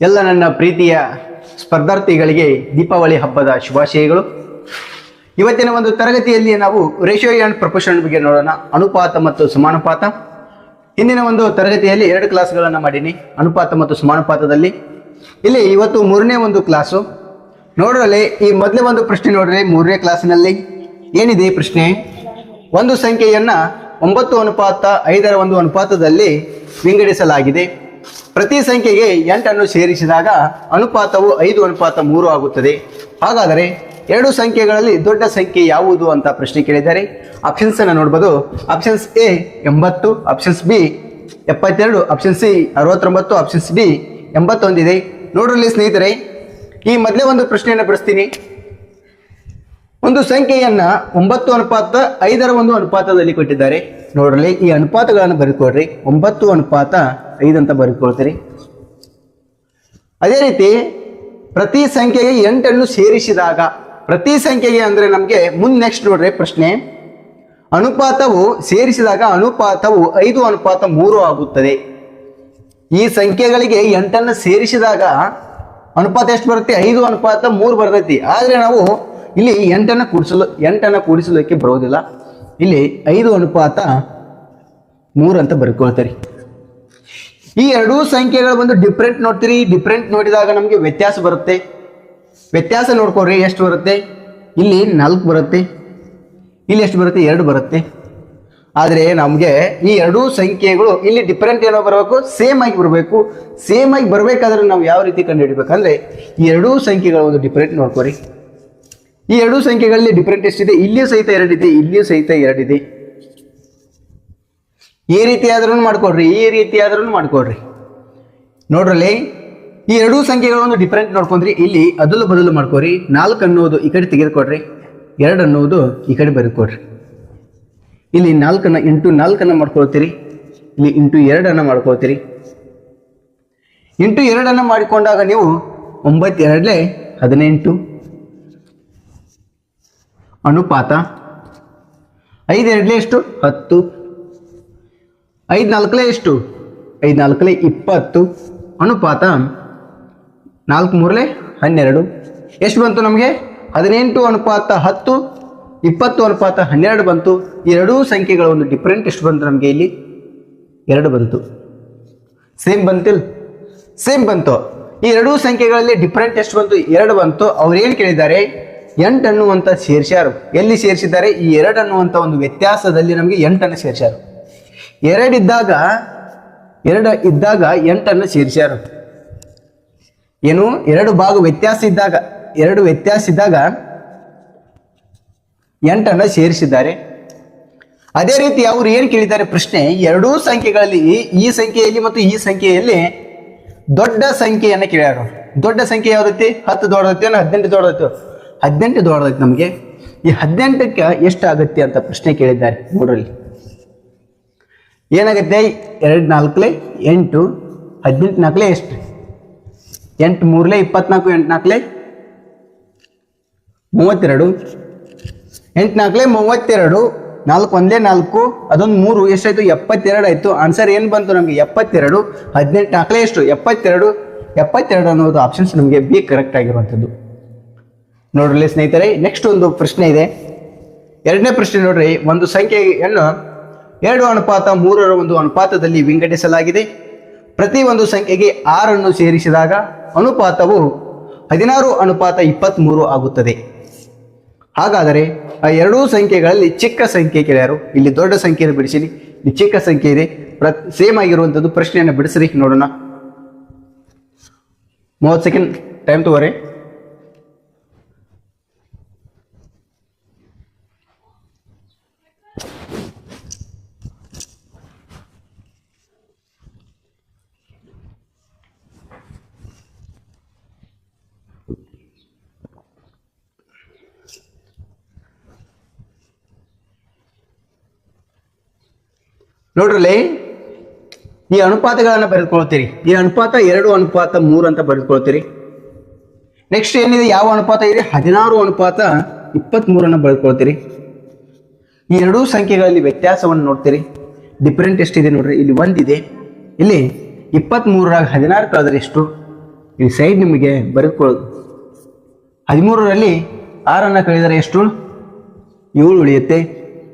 ಎಲ್ಲ ನನ್ನ ಪ್ರೀತಿಯ ಸ್ಪರ್ಧಾರ್ಥಿಗಳಿಗೆ ದೀಪಾವಳಿ ಹಬ್ಬದ ಶುಭಾಶಯಗಳು. ಇವತ್ತಿನ ಒಂದು ತರಗತಿಯಲ್ಲಿ ನಾವು ರೇಷಿಯೋ ಆ್ಯಂಡ್ ಪ್ರಪೋರ್ಷನ್ ಬಗ್ಗೆ ನೋಡೋಣ. ಅನುಪಾತ ಮತ್ತು ಸಮಾನುಪಾತ. ಹಿಂದಿನ ಒಂದು ತರಗತಿಯಲ್ಲಿ ಎರಡು ಕ್ಲಾಸ್ಗಳನ್ನು ಮಾಡೀನಿ. ಅನುಪಾತ ಮತ್ತು ಸಮಾನುಪಾತದಲ್ಲಿ. ಇಲ್ಲಿ ಇವತ್ತು ಮೂರನೇ ಒಂದು ಕ್ಲಾಸು ನೋಡ್ರಲ್ಲಿ ಈ ಮೊದಲೇ ಒಂದು ಪ್ರಶ್ನೆ ನೋಡ್ರಿ ಮೂರನೇ ಕ್ಲಾಸಿನಲ್ಲಿ ಏನಿದೆ ಪ್ರಶ್ನೆ? ಒಂದು ಸಂಖ್ಯೆಯನ್ನು ಒಂಬತ್ತು ಅನುಪಾತ ಐದರ ಒಂದು ಅನುಪಾತದಲ್ಲಿ ವಿಂಗಡಿಸಲಾಗಿದೆ. ಪ್ರತಿ ಸಂಖ್ಯೆಗೆ ಎಂಟನ್ನು ಸೇರಿಸಿದಾಗ ಅನುಪಾತವು ಐದು, ಅನುಪಾತ ಮೂರು ಆಗುತ್ತದೆ. ಹಾಗಾದರೆ ಎರಡು ಸಂಖ್ಯೆಗಳಲ್ಲಿ ದೊಡ್ಡ ಸಂಖ್ಯೆ ಯಾವುದು ಅಂತ ಪ್ರಶ್ನೆ ಕೇಳಿದ್ದಾರೆ ಆಪ್ಷನ್ಸ್ ಅನ್ನು ನೋಡ್ಬೋದು. ಆಪ್ಷನ್ಸ್ ಎ ಎಂಬತ್ತು ಆಪ್ಷನ್ಸ್ ಬಿ ಎಪ್ಪತ್ತೆರಡು ಆಪ್ಷನ್ ಸಿ ಅರವತ್ತೊಂಬತ್ತು ಆಪ್ಷನ್ಸ್ ಡಿ ಎಂಬತ್ತೊಂದಿದೆ. ನೋಡ್ರಲ್ಲಿ ಸ್ನೇಹಿತರೆ, ಈ ಮೊದಲೇ ಒಂದು ಪ್ರಶ್ನೆಯನ್ನು ಬಿಡಿಸ್ತೀನಿ. ಒಂದು ಸಂಖ್ಯೆಯನ್ನ ಒಂಬತ್ತು ಅನುಪಾತ, ಐದರ ಒಂದು ಅನುಪಾತದಲ್ಲಿ ಕೊಟ್ಟಿದ್ದಾರೆ. ನೋಡ್ರಿ ಈ ಅನುಪಾತಗಳನ್ನು ಬರೆದುಕೊಡ್ರಿ. ಒಂಬತ್ತು ಅನುಪಾತ ಐದಂತ ಬರೆದುಕೊಳ್ತೀರಿ. ಅದೇ ರೀತಿ ಪ್ರತಿ ಸಂಖ್ಯೆಗೆ ಎಂಟನ್ನು ಸೇರಿಸಿದಾಗ, ಪ್ರತಿ ಸಂಖ್ಯೆಗೆ ಅಂದ್ರೆ ನಮಗೆ ಮುಂದೆ ನೆಕ್ಸ್ಟ್ ನೋಡ್ರಿ ಪ್ರಶ್ನೆ. ಅನುಪಾತವು ಸೇರಿಸಿದಾಗ ಅನುಪಾತವು ಐದು, ಅನುಪಾತ ಮೂರು ಆಗುತ್ತದೆ. ಈ ಸಂಖ್ಯೆಗಳಿಗೆ ಎಂಟನ್ನು ಸೇರಿಸಿದಾಗ ಅನುಪಾತ ಎಷ್ಟು ಬರುತ್ತೆ? ಐದು, ಅನುಪಾತ ಮೂರು ಬರ್ತೈತಿ. ಆದರೆ ನಾವು ಇಲ್ಲಿ ಎಂಟನ್ನು ಕೂಡಿಸಲು, ಎಂಟನ್ನು ಕೂಡಿಸಲಿಕ್ಕೆ ಬರೋದಿಲ್ಲ ಇಲ್ಲಿ ಐದು ಅನುಪಾತ ಮೂರು ಅಂತ ಬರ್ಕೊಳ್ತಾರೆ. ಈ ಎರಡೂ ಸಂಖ್ಯೆಗಳು ಬಂದು ಡಿಫ್ರೆಂಟ್ ನೋಡ್ತೀರಿ. ಡಿಫ್ರೆಂಟ್ ನೋಡಿದಾಗ ನಮಗೆ ವ್ಯತ್ಯಾಸ ಬರುತ್ತೆ. ವ್ಯತ್ಯಾಸ ನೋಡ್ಕೊಡ್ರಿ ಎಷ್ಟು ಬರುತ್ತೆ? ಇಲ್ಲಿ ನಾಲ್ಕು ಬರುತ್ತೆ. ಇಲ್ಲಿ ಎಷ್ಟು ಬರುತ್ತೆ? ಎರಡು ಬರುತ್ತೆ. ಆದರೆ ನಮಗೆ ಈ ಎರಡೂ ಸಂಖ್ಯೆಗಳು ಇಲ್ಲಿ ಡಿಫ್ರೆಂಟ್ ಏನೋ ಬರಬೇಕು ಸೇಮ್ ಆಗಿ ಬರಬೇಕು. ಸೇಮ್ ಆಗಿ ಬರಬೇಕಾದ್ರೆ ನಾವು ಯಾವ ರೀತಿ ಕಂಡುಹಿಡಬೇಕಂದ್ರೆ ಈ ಎರಡೂ ಸಂಖ್ಯೆಗಳ ಒಂದು ಡಿಫ್ರೆಂಟ್ ನೋಡ್ಕೊರಿ ಈ ಎರಡೂ ಸಂಖ್ಯೆಗಳಲ್ಲಿ ಡಿಫ್ರೆಂಟ್ ಎಷ್ಟಿದೆ ಇಲ್ಲಿಯೂ ಸಹಿತ ಎರಡಿದೆ ಇಲ್ಲಿಯೂ ಸಹಿತ ಎರಡಿದೆ ಈ ರೀತಿ ಆದ್ರೂ ಮಾಡ್ಕೊಡ್ರಿ, ಈ ರೀತಿ ಆದ್ರೂ ಮಾಡ್ಕೊಡ್ರಿ. ನೋಡ್ರಲ್ಲಿ, ಈ ಎರಡೂ ಸಂಖ್ಯೆಗಳ ಒಂದು ಡಿಫ್ರೆಂಟ್ ನೋಡ್ಕೊಂಡ್ರಿ. ಇಲ್ಲಿ ಅದಲು ಬದಲು ಮಾಡ್ಕೊರಿ ನಾಲ್ಕು ಅನ್ನೋದು ಈ ಕಡೆ ತೆಗೆದುಕೊಡ್ರಿ. ಎರಡು ಅನ್ನೋದು ಈ ಕಡೆ ಬರೆದುಕೊಡ್ರಿ. ಇಲ್ಲಿ ನಾಲ್ಕನ್ನ ಇಂಟು ನಾಲ್ಕನ್ನ ಮಾಡ್ಕೊಳ್ತೀರಿ. ಇಲ್ಲಿ ಇಂಟು ಎರಡನ್ನು ಮಾಡ್ಕೊಳ್ತೀರಿ. ಇಂಟು ಎರಡನ್ನು ಮಾಡಿಕೊಂಡಾಗ ನೀವು ಒಂಬತ್ತು ಎರಡಲೇ ಹದಿನೆಂಟು. ಅನುಪಾತ ಐದು ಎಷ್ಟು? ಹತ್ತು. ಐದು ನಾಲ್ಕಲೆ ಎಷ್ಟು? ಐದು ನಾಲ್ಕಲೆ ಇಪ್ಪತ್ತು. ಅನುಪಾತ ನಾಲ್ಕು ಮೂರಲೆ ಹನ್ನೆರಡು. ಎಷ್ಟು ಬಂತು ನಮಗೆ? ಹದಿನೆಂಟು ಅನುಪಾತ ಹತ್ತು, ಇಪ್ಪತ್ತು ಅನುಪಾತ ಹನ್ನೆರಡು ಬಂತು. ಎರಡೂ ಸಂಖ್ಯೆಗಳ ಒಂದು ಡಿಫ್ರೆಂಟ್ ಎಷ್ಟು ಬಂತು ನಮಗೆ ಇಲ್ಲಿ? ಎರಡು ಬಂತು. ಸೇಮ್ ಬಂತಿಲ್ಲ ಸೇಮ್ ಬಂತು. ಈ ಎರಡೂ ಸಂಖ್ಯೆಗಳಲ್ಲಿ ಡಿಫ್ರೆಂಟ್ ಎಷ್ಟು ಬಂತು? ಎರಡು ಬಂತು. ಅವ್ರು ಏನು ಕೇಳಿದ್ದಾರೆ? ಎಂಟು ಅನ್ನುವಂಥ ಸೇರ್ಸ್ಯಾರು ಎಲ್ಲಿ ಸೇರಿಸಿದ್ದಾರೆ ಈ ಎರಡು ಅನ್ನುವಂಥ ಒಂದು ವ್ಯತ್ಯಾಸದಲ್ಲಿ ನಮಗೆ ಎಂಟನ್ನು ಸೇರ್ಸ್ಯಾರು ಎರಡಿದ್ದಾಗ ಎರಡು ಇದ್ದಾಗ ಎಂಟನ್ನು ಸೇರಿಸ್ಯಾರು ಏನು? ಎರಡು ಭಾಗ ವ್ಯತ್ಯಾಸ ಇದ್ದಾಗ, ಎರಡು ವ್ಯತ್ಯಾಸ ಇದ್ದಾಗ ಎಂಟನ್ನು ಸೇರಿಸಿದ್ದಾರೆ ಅದೇ ರೀತಿ ಅವರು ಏನು ಕೇಳಿದ್ದಾರೆ? ಪ್ರಶ್ನೆ, ಎರಡೂ ಸಂಖ್ಯೆಗಳಲ್ಲಿ, ಈ ಸಂಖ್ಯೆಯಲ್ಲಿ ಮತ್ತು ಈ ಸಂಖ್ಯೆಯಲ್ಲಿ ದೊಡ್ಡ ಸಂಖ್ಯೆಯನ್ನು ಕೇಳ್ಯಾರ. ದೊಡ್ಡ ಸಂಖ್ಯೆ ಯಾವ್ದೈತಿ? ಹತ್ತು ದೊಡ್ಡದೈತಿ ಹದಿನೆಂಟು ದೊಡ್ಡದೈತಿ. ಹದಿನೆಂಟು ದೊಡ್ಡದೈತಿ ನಮಗೆ. ಈ ಹದಿನೆಂಟಕ್ಕೆ ಎಷ್ಟು ಆಗುತ್ತೆ ಅಂತ ಪ್ರಶ್ನೆ ಕೇಳಿದ್ದಾರೆ ನೋಡ್ರಲ್ಲಿ. ಏನಾಗುತ್ತೆ? ಎರಡು ನಾಲ್ಕಲೆ ಎಂಟು, ಹದಿನೆಂಟು ನಾಲ್ಕಲೆ ಎಷ್ಟು? ಎಂಟು ಮೂರಲೆ ಇಪ್ಪತ್ನಾಲ್ಕು, ಎಂಟು ನಾಲ್ಕಲೆ ಮೂವತ್ತೆರಡು. ಎಂಟು ನಾಲ್ಕಲೆ ಮೂವತ್ತೆರಡು, ನಾಲ್ಕು ಒಂದೇ ನಾಲ್ಕು, ಅದೊಂದು ಮೂರು, ಎಷ್ಟಾಯಿತು? ಎಪ್ಪತ್ತೆರಡು ಆಯಿತು. ಆನ್ಸರ್ ಏನು ಬಂತು ನಮಗೆ? ಎಪ್ಪತ್ತೆರಡು, ಹದಿನೆಂಟು ನಾಲ್ಕಲೆ ಎಷ್ಟು? ಎಪ್ಪತ್ತೆರಡು. ಎಪ್ಪತ್ತೆರಡು ಅನ್ನೋದು ಆಪ್ಷನ್ಸ್ ನಮಗೆ ಬಿ ಕರೆಕ್ಟ್ ಆಗಿರುವಂಥದ್ದು. ನೋಡ್ರಿ ಸ್ನೇಹಿತರೆ ನೆಕ್ಸ್ಟ್ ಒಂದು ಪ್ರಶ್ನೆ ಇದೆ. ಎರಡನೇ ಪ್ರಶ್ನೆ ನೋಡ್ರಿ, ಒಂದು ಸಂಖ್ಯೆಯನ್ನು ಎರಡು. ಅನುಪಾತ, ಮೂರರ ಒಂದು ಅನುಪಾತದಲ್ಲಿ ವಿಂಗಡಿಸಲಾಗಿದೆ. ಪ್ರತಿ ಒಂದು ಸಂಖ್ಯೆಗೆ ಆರನ್ನು ಸೇರಿಸಿದಾಗ ಅನುಪಾತವು ಹದಿನಾರು ಅನುಪಾತ ಇಪ್ಪತ್ತ್ಮೂರು ಆಗುತ್ತದೆ. ಹಾಗಾದರೆ, ಆ ಎರಡೂ ಸಂಖ್ಯೆಗಳಲ್ಲಿ ಚಿಕ್ಕ ಸಂಖ್ಯೆ ಕೇಳ್ಯಾರು. ಇಲ್ಲಿ ದೊಡ್ಡ ಸಂಖ್ಯೆಯನ್ನು ಬಿಡಿಸಿರಿ. ಇಲ್ಲಿ ಚಿಕ್ಕ ಸಂಖ್ಯೆ ಇದೆ. ಪ್ರ ಸೇಮ್ ಆಗಿರುವಂಥದ್ದು ಪ್ರಶ್ನೆಯನ್ನು ಬಿಡಿಸ್ರಿ, ನೋಡೋಣ. ಮೂವತ್ತು ಸೆಕೆಂಡ್ ಟೈಮ್ ತಗೋರಿ. ನೋಡ್ರಲ್ಲಿ, ಈ ಅನುಪಾತಗಳನ್ನು ಬರೆದುಕೊಳ್ತೀರಿ. ಈ ಅನುಪಾತ ಎರಡು, ಅನುಪಾತ ಮೂರು ಅಂತ ಬರೆದುಕೊಳ್ತೀರಿ. ನೆಕ್ಸ್ಟ್ ಏನಿದೆ? ಯಾವ ಅನುಪಾತ ಇದೆ? ಹದಿನಾರು ಅನುಪಾತ ಇಪ್ಪತ್ತ್ಮೂರನ್ನು ಬರೆದುಕೊಳ್ತೀರಿ. ಈ ಎರಡೂ ಸಂಖ್ಯೆಗಳಲ್ಲಿ ವ್ಯತ್ಯಾಸವನ್ನು ನೋಡ್ತೀರಿ. ಡಿಫ್ರೆಂಟ್ ಎಷ್ಟಿದೆ ನೋಡ್ರಿ? ಇಲ್ಲಿ ಒಂದಿದೆ. ಇಲ್ಲಿ ಇಪ್ಪತ್ತ್ಮೂರರಾಗ ಹದಿನಾರು ಕಳೆದ್ರೆ ಎಷ್ಟು? ಇಲ್ಲಿ ಸೈಡ್ ನಿಮಗೆ ಬರೆದುಕೊಳ್ಳೋದು ಹದಿಮೂರರಲ್ಲಿ ಆರನ್ನು ಕಳೆದರೆ ಎಷ್ಟು? ಏಳು ಉಳಿಯುತ್ತೆ.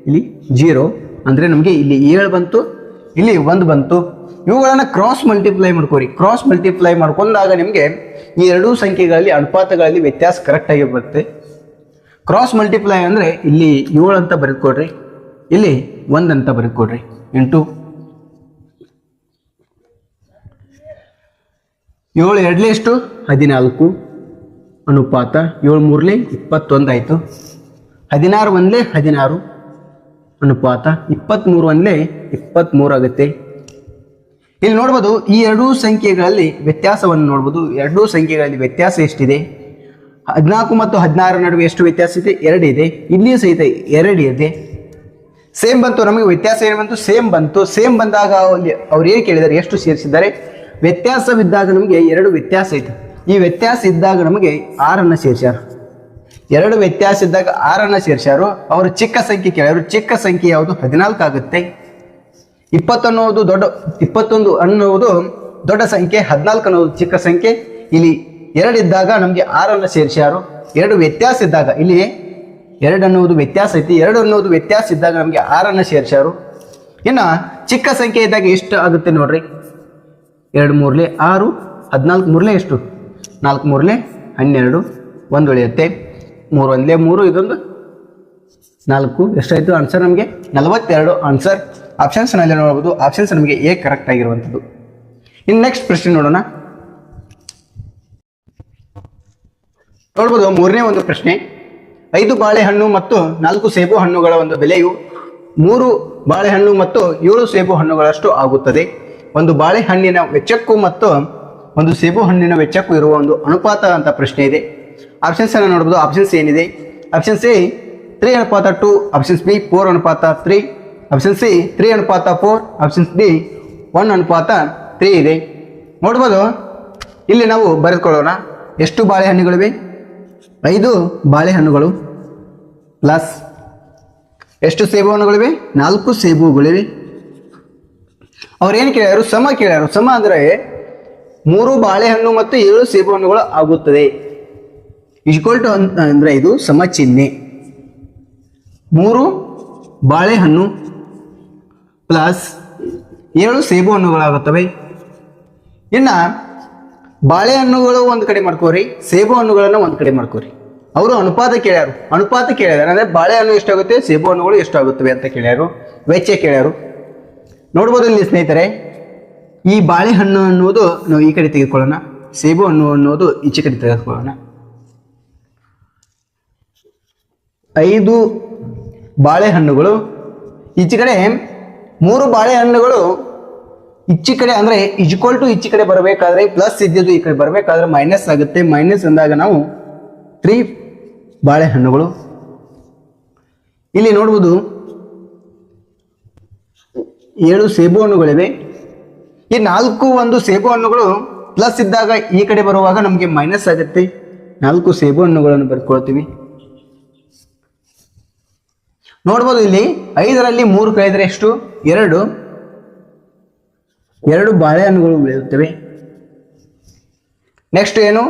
ಇಲ್ಲಿ ಜೀರೋ. ಅಂದರೆ ನಮಗೆ ಇಲ್ಲಿ ಏಳು ಬಂತು, ಇಲ್ಲಿ ಒಂದು ಬಂತು. ಇವುಗಳನ್ನು ಕ್ರಾಸ್ ಮಲ್ಟಿಪ್ಲೈ ಮಾಡ್ಕೋರಿ. ಕ್ರಾಸ್ ಮಲ್ಟಿಪ್ಲೈ ಮಾಡ್ಕೊಂಡಾಗ ನಿಮಗೆ ಈ ಎರಡೂ ಸಂಖ್ಯೆಗಳಲ್ಲಿ ಅನುಪಾತಗಳಲ್ಲಿ ವ್ಯತ್ಯಾಸ ಕರೆಕ್ಟಾಗಿ ಬರುತ್ತೆ. ಕ್ರಾಸ್ ಮಲ್ಟಿಪ್ಲೈ ಅಂದರೆ ಇಲ್ಲಿ ಏಳು ಅಂತ ಬರೆದುಕೊಡ್ರಿ. ಇಲ್ಲಿ ಒಂದು ಅಂತ ಬರೆದುಕೊಡ್ರಿ. ಎಂಟು. ಏಳು ಎರಡಲೇ ಎಷ್ಟು? ಹದಿನಾಲ್ಕು. ಅನುಪಾತ ಏಳು ಮೂರಲೇ ಇಪ್ಪತ್ತೊಂದು ಆಯಿತು. ಹದಿನಾರು ಒಂದಲೇ ಹದಿನಾರು. ಅನುಪಾತ ಇಪ್ಪತ್ತ್ಮೂರು ಅಂದರೆ ಇಪ್ಪತ್ತ್ಮೂರು ಆಗುತ್ತೆ. ಇಲ್ಲಿ ನೋಡ್ಬೋದು ಈ ಎರಡೂ ಸಂಖ್ಯೆಗಳಲ್ಲಿ ವ್ಯತ್ಯಾಸವನ್ನು ನೋಡ್ಬೋದು. ಎರಡೂ ಸಂಖ್ಯೆಗಳಲ್ಲಿ ವ್ಯತ್ಯಾಸ ಎಷ್ಟಿದೆ? ಹದಿನಾಲ್ಕು ಮತ್ತು ಹದಿನಾರರ ನಡುವೆ ಎಷ್ಟು ವ್ಯತ್ಯಾಸ ಇದೆ? ಎರಡು ಇದೆ. ಇಲ್ಲಿಯೂ ಸಹಿತ ಎರಡು ಇದೆ. ಸೇಮ್ ಬಂತು, ನಮಗೆ ವ್ಯತ್ಯಾಸ ಏನು ಬಂತು? ಸೇಮ್ ಬಂತು. ಸೇಮ್ ಬಂದಾಗ ಅವ್ರು ಏನು ಕೇಳಿದ್ದಾರೆ? ಎಷ್ಟು ಸೇರಿಸಿದ್ದಾರೆ? ವ್ಯತ್ಯಾಸವಿದ್ದಾಗ ನಮಗೆ ಎರಡು ವ್ಯತ್ಯಾಸ ಐತೆ ಈ ವ್ಯತ್ಯಾಸ ಇದ್ದಾಗ ನಮಗೆ ಆರನ್ನು ಸೇರಿಸ್ಯಾರ. ಎರಡು ವ್ಯತ್ಯಾಸ ಇದ್ದಾಗ ಆರನ್ನ ಸೇರಿಸ್ಯಾರು ಅವರು ಚಿಕ್ಕ ಸಂಖ್ಯೆ ಕೇಳಿದ್ರು ಚಿಕ್ಕ ಸಂಖ್ಯೆ ಯಾವುದು? ಹದಿನಾಲ್ಕು ಆಗುತ್ತೆ. ಇಪ್ಪತ್ತನ್ನೋದು ದೊಡ್ಡ, ಇಪ್ಪತ್ತೊಂದು ಅನ್ನುವುದು ದೊಡ್ಡ ಸಂಖ್ಯೆ, ಹದಿನಾಲ್ಕು ಅನ್ನೋದು ಚಿಕ್ಕ ಸಂಖ್ಯೆ. ಇಲ್ಲಿ ಎರಡಿದ್ದಾಗ ನಮಗೆ ಆರನ್ನು ಸೇರಿಸ್ಯಾರು ಎರಡು ವ್ಯತ್ಯಾಸ ಇದ್ದಾಗ, ಇಲ್ಲಿ ಎರಡು ಅನ್ನುವುದು ವ್ಯತ್ಯಾಸ ಐತಿ. ಎರಡು ಅನ್ನೋದು ವ್ಯತ್ಯಾಸ ಇದ್ದಾಗ ನಮಗೆ ಆರನ್ನು ಸೇರಿಸ್ಯಾರು ಇನ್ನು ಚಿಕ್ಕ ಸಂಖ್ಯೆ ಇದ್ದಾಗ ಎಷ್ಟು ಆಗುತ್ತೆ ನೋಡ್ರಿ? ಎರಡು ಮೂರಲೆ ಆರು, ಹದಿನಾಲ್ಕು ಮೂರಲೆ ಎಷ್ಟು? ನಾಲ್ಕು ಮೂರಲೆ ಹನ್ನೆರಡು, ಒಂದು ಉಳಿಯುತ್ತೆ. ಮೂರು ಒಂದೇ ಮೂರು, ಇದೊಂದು ನಾಲ್ಕು. ಎಷ್ಟಾಯಿತು ಆನ್ಸರ್ ನಮಗೆ? ನಲವತ್ತೆರಡು ಆನ್ಸರ್ ಆಪ್ಷನ್ಸ್ನಲ್ಲಿ ನೋಡ್ಬೋದು. ಆಪ್ಷನ್ಸ್ ನಮಗೆ ಎ ಕರೆಕ್ಟ್ ಆಗಿರುವಂಥದ್ದು. ಇನ್ನು ನೆಕ್ಸ್ಟ್ ಪ್ರಶ್ನೆ ನೋಡೋಣ. ನೋಡ್ಬೋದು, ಮೂರನೇ ಒಂದು ಪ್ರಶ್ನೆ. ಐದು ಬಾಳೆಹಣ್ಣು ಮತ್ತು ನಾಲ್ಕು ಸೇಬು ಹಣ್ಣುಗಳ ಒಂದು ಬೆಲೆಯು ಮೂರು ಬಾಳೆಹಣ್ಣು ಮತ್ತು ಏಳು ಸೇಬು ಹಣ್ಣುಗಳಷ್ಟು ಆಗುತ್ತದೆ. ಒಂದು ಬಾಳೆಹಣ್ಣಿನ ವೆಚ್ಚಕ್ಕೂ ಮತ್ತು ಒಂದು ಸೇಬು ಹಣ್ಣಿನ ವೆಚ್ಚಕ್ಕೂ ಇರುವ ಒಂದು ಅನುಪಾತ ಅಂತ ಪ್ರಶ್ನೆ ಇದೆ. ಆಪ್ಷನ್ಸ್ ಅನ್ನು ನೋಡ್ಬೋದು. ಆಪ್ಷನ್ಸ್ ಏನಿದೆ? ಆಪ್ಷನ್ ಸಿ ತ್ರೀ ಅನುಪಾತ ಟು ಆಪ್ಷನ್ಸ್ ಬಿ ಫೋರ್ ಅನುಪಾತ ತ್ರೀ ಆಪ್ಷನ್ ಸಿ ತ್ರೀ ಅನುಪಾತ ಫೋರ್ ಆಪ್ಷನ್ಸ್ ಡಿ ಒನ್ ಅನುಪಾತ ತ್ರೀ ಇದೆ. ನೋಡ್ಬೋದು? ಇಲ್ಲಿ ನಾವು ಬರೆದುಕೊಳ್ಳೋಣ. ಎಷ್ಟು ಬಾಳೆಹಣ್ಣುಗಳಿವೆ? ಐದು ಬಾಳೆಹಣ್ಣುಗಳು ಪ್ಲಸ್ ಎಷ್ಟು ಸೇಬು ಹಣ್ಣುಗಳಿವೆ ನಾಲ್ಕು ಸೇಬುಗಳಿವೆ. ಅವ್ರೇನು ಕೇಳ್ಯಾರು? ಸಮ ಕೇಳ್ಯಾರು. ಸಮ ಅಂದರೆ ಮೂರು ಬಾಳೆಹಣ್ಣು ಮತ್ತು ಏಳು ಸೇಬು ಹಣ್ಣುಗಳು ಆಗುತ್ತದೆ. ಇಜ್ಕೊಲ್ ಟು ಅಂದರೆ ಇದು ಸಮ ಚಿಹ್ನೆ ಮೂರು, ಬಾಳೆಹಣ್ಣು ಪ್ಲಸ್ ಏಳು ಸೇಬು ಹಣ್ಣುಗಳಾಗುತ್ತವೆ. ಇನ್ನು ಬಾಳೆಹಣ್ಣುಗಳು ಒಂದು ಕಡೆ ಮಾಡ್ಕೋರಿ, ಸೇಬು ಹಣ್ಣುಗಳನ್ನು ಒಂದು ಕಡೆ ಮಾಡ್ಕೋರಿ. ಅವರು ಅನುಪಾತ ಕೇಳ್ಯಾರು. ಅನುಪಾತ ಕೇಳಿದಾರೆ ಅಂದರೆ ಬಾಳೆಹಣ್ಣು ಎಷ್ಟಾಗುತ್ತೆ, ಸೇಬು ಹಣ್ಣುಗಳು ಎಷ್ಟಾಗುತ್ತವೆ ಅಂತ ಕೇಳ್ಯಾರು, ವೆಚ್ಚ ಕೇಳ್ಯಾರು. ನೋಡ್ಬೋದು ಇಲ್ಲಿ ಸ್ನೇಹಿತರೆ, ಈ ಬಾಳೆಹಣ್ಣು ಅನ್ನೋದು ನಾವು ಈ ಕಡೆ ತೆಗೆದುಕೊಳ್ಳೋಣ, ಸೇಬು ಹಣ್ಣು ಅನ್ನೋದು ಈಚೆ ಕಡೆ ತೆಗೆದುಕೊಳ್ಳೋಣ. ಐದು ಬಾಳೆಹಣ್ಣುಗಳು. ಈಚೆ ಕಡೆ ಮೂರು ಬಾಳೆಹಣ್ಣುಗಳು. ಈಚೆ ಕಡೆ ಅಂದರೆ ಇಜ್ಕೊಲ್ ಟು ಈಚೆ ಕಡೆ ಬರಬೇಕಾದ್ರೆ ಪ್ಲಸ್ ಇದ್ದಿದ್ದು ಈ ಕಡೆ ಬರಬೇಕಾದ್ರೆ ಮೈನಸ್ ಆಗುತ್ತೆ. ಮೈನಸ್ ಅಂದಾಗ ನಾವು ತ್ರೀ ಬಾಳೆಹಣ್ಣುಗಳು. ಇಲ್ಲಿ ನೋಡ್ಬೋದು ಏಳು ಸೇಬು ಹಣ್ಣುಗಳಿವೆ ಈ ನಾಲ್ಕು ಒಂದು ಸೇಬು ಹಣ್ಣುಗಳು ಪ್ಲಸ್ ಇದ್ದಾಗ ಈ ಕಡೆ ಬರುವಾಗ ನಮಗೆ ಮೈನಸ್ ಆಗುತ್ತೆ. ನಾಲ್ಕು ಸೇಬು ಹಣ್ಣುಗಳನ್ನು ಬರ್ಕೊಳ್ತೀವಿ. ನೋಡ್ಬೋದು ಇಲ್ಲಿ ಐದರಲ್ಲಿ ಮೂರು ಕಳೆದರೆ ಎಷ್ಟು? ಎರಡು. ಎರಡು ಬಾಳೆಹಣ್ಣುಗಳು ಬೆಳೆಯುತ್ತವೆ. ನೆಕ್ಸ್ಟ್ ಏನು?